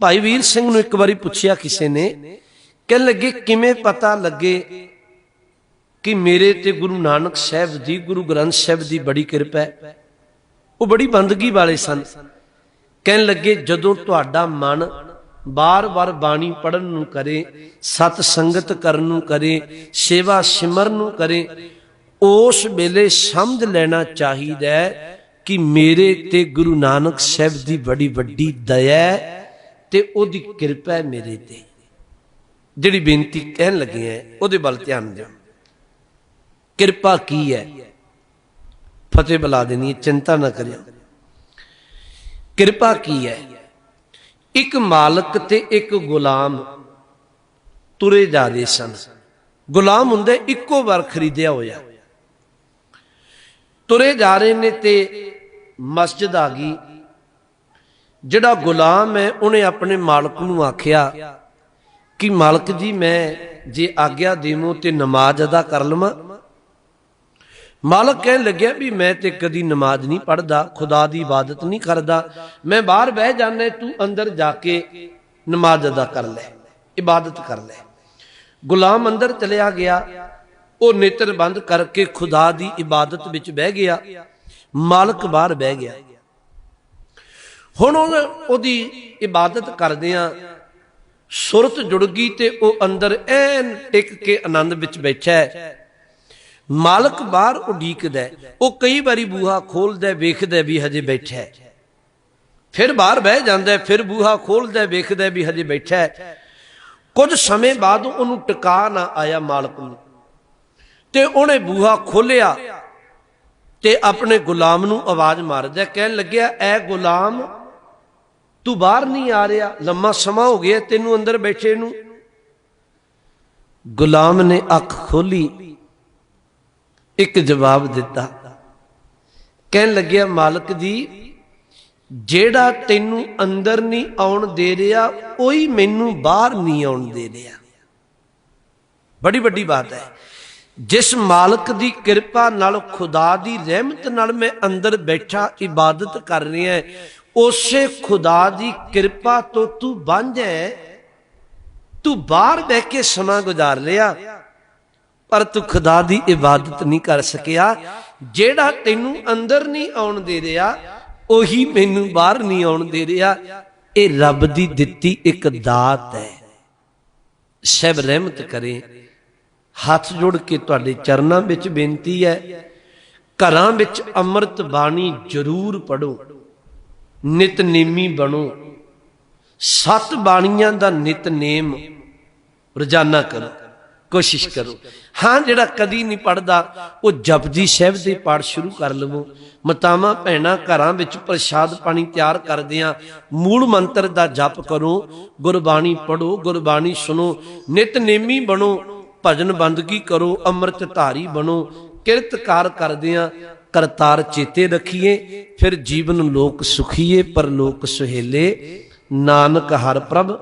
ਭਾਈ ਵੀਰ ਸਿੰਘ ਨੂੰ ਇੱਕ ਵਾਰੀ ਪੁੱਛਿਆ ਕਿਸੇ ਨੇ, ਕਹਿਣ ਲੱਗੇ, ਕਿਵੇਂ ਪਤਾ ਲੱਗੇ ਕਿ ਮੇਰੇ ਤੇ ਗੁਰੂ ਨਾਨਕ ਸਾਹਿਬ ਦੀ, ਗੁਰੂ ਗ੍ਰੰਥ ਸਾਹਿਬ ਦੀ ਬੜੀ ਕਿਰਪਾ ਹੈ? ਉਹ ਬੜੀ ਬੰਦਗੀ ਵਾਲੇ ਸਨ। ਕਹਿਣ ਲੱਗੇ, ਜਦੋਂ ਤੁਹਾਡਾ ਮਨ ਬਾਰ-ਬਾਰ ਬਾਣੀ ਪੜਨ ਨੂੰ ਕਰੇ ਸਤ ਸੰਗਤ ਕਰਨ ਨੂੰ ਕਰੇ, ਸੇਵਾ ਸਿਮਰਨ ਨੂੰ ਕਰੇ, ਉਸ ਵੇਲੇ ਸਮਝ ਲੈਣਾ ਚਾਹੀਦਾ ਕਿ ਮੇਰੇ ਤੇ ਗੁਰੂ ਨਾਨਕ ਸਾਹਿਬ ਦੀ ਬੜੀ ਵੱਡੀ ਦਇਆ ਹੈ ਤੇ ਉਹਦੀ ਕਿਰਪਾ ਹੈ ਮੇਰੇ ਤੇ। ਜਿਹੜੀ ਬੇਨਤੀ ਕਹਿਣ ਲੱਗੇ ਆ ਉਹਦੇ ਵੱਲ ਧਿਆਨ ਦਿਓ। ਕਿਰਪਾ ਕੀ ਹੈ ਫਤਿਹ ਬੁਲਾ ਦੇਣੀ ਹੈ ਚਿੰਤਾ ਨਾ ਕਰਿਓ। ਕਿਰਪਾ ਕੀ ਹੈ ਇੱਕ ਮਾਲਕ ਤੇ ਇੱਕ ਗੁਲਾਮ ਤੁਰੇ ਜਾ ਰਹੇ ਸਨ। ਗੁਲਾਮ ਹੁੰਦੇ ਇੱਕੋ ਵਾਰ ਖਰੀਦਿਆ ਹੋਇਆ। ਤੁਰੇ ਜਾ ਰਹੇ ਨੇ ਤੇ ਮਸਜਿਦ ਆ ਗਈ। ਜਿਹੜਾ ਗੁਲਾਮ ਹੈ, ਉਹਨੇ ਆਪਣੇ ਮਾਲਕ ਨੂੰ ਆਖਿਆ ਕਿ ਮਾਲਕ ਜੀ, ਮੈਂ ਜੇ ਆਗਿਆ ਦੇਵੋ ਤੇ ਨਮਾਜ਼ ਅਦਾ ਕਰ ਲਵਾਂ। ਮਾਲਕ ਕਹਿਣ ਲੱਗਿਆ ਵੀ ਮੈਂ ਤੇ ਕਦੀ ਨਮਾਜ਼ ਨਹੀਂ ਪੜਦਾ ਖੁਦਾ ਦੀ ਇਬਾਦਤ ਨਹੀਂ ਕਰਦਾ। ਮੈਂ ਬਾਹਰ ਬਹਿ ਜਾਣਾ ਤੂੰ ਅੰਦਰ ਜਾ ਕੇ ਨਮਾਜ਼ ਅਦਾ ਕਰ ਲੈ, ਇਬਾਦਤ ਕਰ ਲੈ। ਗੁਲਾਮ ਅੰਦਰ ਚਲਿਆ ਗਿਆ। ਉਹ ਨੇਤਰ ਬੰਦ ਕਰਕੇ ਖੁਦਾ ਦੀ ਇਬਾਦਤ ਵਿੱਚ ਬਹਿ ਗਿਆ। ਮਾਲਕ ਬਾਹਰ ਬਹਿ ਗਿਆ। ਹੁਣ ਉਹਦੀ ਇਬਾਦਤ ਕਰਦਿਆਂ ਸੁਰਤ ਜੁੜ ਗਈ ਤੇ ਉਹ ਅੰਦਰ ਐਨ ਟਿਕ ਕੇ ਆਨੰਦ ਵਿੱਚ ਬੈਠਾ ਹੈ। ਮਾਲਕ ਬਾਹਰ ਉਡੀਕਦਾ ਉਹ ਕਈ ਵਾਰੀ ਬੂਹਾ ਖੋਲਦਾ ਵੇਖਦਾ ਵੀ ਹਜੇ ਬੈਠਾ ਹੈ। ਫਿਰ ਬਾਹਰ ਬਹਿ ਜਾਂਦਾ ਫਿਰ ਬੂਹਾ ਖੋਲਦਾ ਵੇਖਦਾ ਵੀ ਹਜੇ ਬੈਠਾ ਹੈ। ਕੁਝ ਸਮੇਂ ਬਾਅਦ ਉਹਨੂੰ ਟਿਕਾ ਨਾ ਆਇਆ ਮਾਲਕ ਨੂੰ। ਤੇ ਉਹਨੇ ਬੂਹਾ ਖੋਲਿਆ ਤੇ ਆਪਣੇ ਗੁਲਾਮ ਨੂੰ ਆਵਾਜ਼ ਮਾਰਦਾ ਕਹਿਣ ਲੱਗਿਆ, ਐ ਗੁਲਾਮ ਤੂੰ ਬਾਹਰ ਨਹੀਂ ਆ ਰਿਹਾ, ਲੰਮਾ ਸਮਾਂ ਹੋ ਗਿਆ, ਤੈਨੂੰ ਅੰਦਰ ਬੈਠੇ ਨੂੰ। ਗੁਲਾਮ ਨੇ ਅੱਖ ਖੋਲੀ, ਇੱਕ ਜਵਾਬ ਦਿੱਤਾ। ਕਹਿਣ ਲੱਗਿਆ, ਮਾਲਕ ਜੀ, ਜਿਹੜਾ ਤੈਨੂੰ ਅੰਦਰ ਨਹੀਂ ਆਉਣ ਦੇ ਰਿਹਾ, ਉਹੀ ਮੈਨੂੰ ਬਾਹਰ ਨਹੀਂ ਆਉਣ ਦੇ ਰਿਹਾ। ਬੜੀ ਵੱਡੀ ਬਾਤ ਹੈ। ਜਿਸ ਮਾਲਕ ਦੀ ਕਿਰਪਾ ਨਾਲ, ਖੁਦਾ ਦੀ ਰਹਿਮਤ ਨਾਲ ਮੈਂ ਅੰਦਰ ਬੈਠਾ, ਇਬਾਦਤ ਕਰ ਰਿਹਾ ਉਸੇ ਖੁਦਾ ਦੀ ਕਿਰਪਾ ਤੋਂ ਤੂੰ ਵਾਂਝਾ ਹੈ। ਤੂੰ ਬਾਹਰ ਬਹਿ ਕੇ ਸਮਾਂ ਗੁਜ਼ਾਰ ਲਿਆ, ਪਰ ਤੂੰ ਖੁਦਾ ਦੀ ਇਬਾਦਤ ਨਹੀਂ ਕਰ ਸਕਿਆ। ਜਿਹੜਾ ਤੈਨੂੰ ਅੰਦਰ ਨਹੀਂ ਆਉਣ ਦੇ ਰਿਹਾ, ਉਹੀ ਮੈਨੂੰ ਬਾਹਰ ਨਹੀਂ ਆਉਣ ਦੇ ਰਿਹਾ। ਇਹ ਰੱਬ ਦੀ ਦਿੱਤੀ ਇੱਕ ਦਾਤ ਹੈ। ਸਹਿਬ ਰਹਿਮਤ ਕਰੇ। ਹੱਥ ਜੋੜ ਕੇ ਤੁਹਾਡੇ ਚਰਨਾਂ ਵਿੱਚ ਬੇਨਤੀ ਹੈ। ਘਰਾਂ ਵਿੱਚ ਅੰਮ੍ਰਿਤ ਬਾਣੀ ਜ਼ਰੂਰ ਪੜੋ ਨਿਤਨੇਮੀ ਬਣੋ। ਸੱਤ ਬਾਣੀਆਂ ਦਾ ਨਿਤਨੇਮ ਰੋਜ਼ਾਨਾ ਕਰੋ, ਕੋਸ਼ਿਸ਼ ਕਰੋ। ਹਾਂ, ਜਿਹੜਾ ਕਦੀ ਨਹੀਂ ਪੜਦਾ ਉਹ ਜਪਜੀ ਸਾਹਿਬ ਦੇ ਪਾਠ ਸ਼ੁਰੂ ਕਰ ਲਵੋ। ਮਤਾਵਾਂ, ਭੈਣਾ, ਘਰਾਂ ਵਿੱਚ ਪ੍ਰਸ਼ਾਦ ਪਾਣੀ ਤਿਆਰ ਕਰਦਿਆਂ ਮੂਲ ਮੰਤਰ ਦਾ ਜਪ ਕਰੋ, ਗੁਰਬਾਣੀ ਪੜੋ ਗੁਰਬਾਣੀ ਸੁਣੋ। ਨਿਤਨੇਮੀ ਬਣੋ, ਭਜਨ ਬੰਦਗੀ ਕਰੋ ਅੰਮ੍ਰਿਤ ਧਾਰੀ ਬਣੋ। ਕਿਰਤਕਾਰ ਕਰਦਿਆਂ ਕਰਤਾਰ ਚੇਤੇ ਰੱਖੀਏ ਫਿਰ ਜੀਵਨ ਲੋਕ ਸੁਖੀਏ ਪਰ ਲੋਕ ਸੁਹੇਲੇ। ਨਾਨਕ ਹਰ ਪ੍ਰਭ